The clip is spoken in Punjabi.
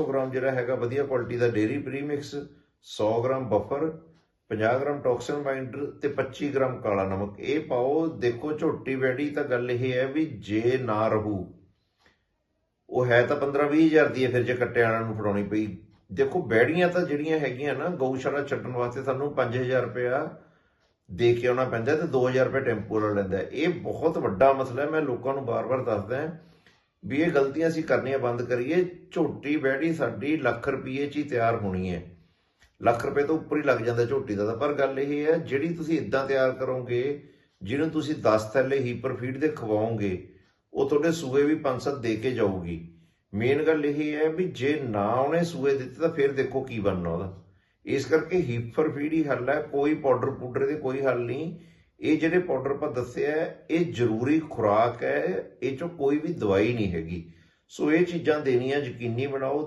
100 ਗ੍ਰਾਮ ਜਿਹੜਾ ਹੈਗਾ ਵਧੀਆ ਕੁਆਲਿਟੀ ਦਾ dairy premix 100 gram buffer 50 gram toxin binder ਤੇ 25 ਗ੍ਰਾਮ ਕਾਲਾ ਨਮਕ। ਇਹ ਪਾਓ, ਦੇਖੋ ਝੋਟੀ ਬੈੜੀ ਤਾਂ ਗੱਲ ਇਹ ਹੈ ਵੀ ਜੇ ਨਾ ਰਹੂ, ਉਹ ਹੈ ਤਾਂ 15 20 ਹਜ਼ਾਰ ਦੀ ਹੈ, ਫਿਰ ਜੇ ਕੱਟੇ ਵਾਲਿਆਂ ਨੂੰ ਫੜਾਉਣੀ ਪਈ। ਦੇਖੋ ਬੈੜੀਆਂ ਤਾਂ ਜਿਹੜੀਆਂ ਹੈਗੀਆਂ ਨਾ, ਗਊਸ਼ਾਲਾ ਛੱਡਣ ਵਾਸਤੇ ਸਾਨੂੰ 5000 ਰੁਪਇਆ ਦੇ ਕੇ ਆਉਣਾ ਪੈਂਦਾ ਤੇ 2000 ਰੁਪਏ ਟੈਂਪੂ ਵਾਲਾ ਲੈਂਦਾ। ਇਹ ਬਹੁਤ ਵੱਡਾ ਮਸਲਾ ਹੈ, ਮੈਂ ਲੋਕਾਂ ਨੂੰ ਬਾਰ-ਬਾਰ ਦੱਸਦਾ ਵੀ ਇਹ ਗਲਤੀਆਂ ਅਸੀਂ ਕਰਨੀਆਂ ਬੰਦ ਕਰੀਏ, ਝੋਟੀ, ਬੈੜੀ, ਸਾਡੀ ਲੱਖ ਰੁਪਏ 'ਚ ਹੀ ਤਿਆਰ ਹੋਣੀ ਹੈ। ਲੱਖ ਰੁਪਏ ਤੋਂ ਉੱਪਰ ਹੀ ਲੱਗ ਜਾਂਦਾ ਝੋਟੀ ਦਾ ਤਾਂ, ਪਰ ਗੱਲ ਇਹ ਹੈ, ਜਿਹੜੀ ਤੁਸੀਂ ਇਦਾਂ ਤਿਆਰ ਕਰੋਗੇ, ਜਿਹਨੂੰ ਤੁਸੀਂ 10 ਥੈਲੇ ਹੀਪਰ ਫੀਡ ਦੇ ਖਵਾਓਗੇ, ਉਹ ਤੁਹਾਡੇ ਸੂਏ ਵੀ 5-7 ਦੇ ਕੇ ਜਾਊਗੀ। ਮੇਨ ਗੱਲ ਇਹ ਹੈ ਵੀ ਜੇ ਨਾ ਉਹਨੇ ਸੂਏ ਦਿੱਤੇ ਤਾਂ ਫਿਰ ਦੇਖੋ ਕੀ ਬਣਨਾ ਉਹਦਾ। ਇਸ ਕਰਕੇ ਹੀਪਰ ਫੀਡ ਹੀ ਹੱਲ ਹੈ, ਕੋਈ ਪਾਊਡਰ ਪੂਡਰ ਦੇ ਕੋਈ ਹੱਲ ਨਹੀਂ। ਇਹ ਜਿਹੜੇ ਪਾਊਡਰ ਆਪਾਂ ਦੱਸਿਆ ਇਹ ਜ਼ਰੂਰੀ ਖੁਰਾਕ ਹੈ, ਇਹ ਚੋਂ ਕੋਈ ਵੀ ਦਵਾਈ ਨਹੀਂ ਹੈਗੀ। ਸੋ ਇਹ ਚੀਜ਼ਾਂ ਦੇਣੀਆਂ ਯਕੀਨੀ ਬਣਾਓ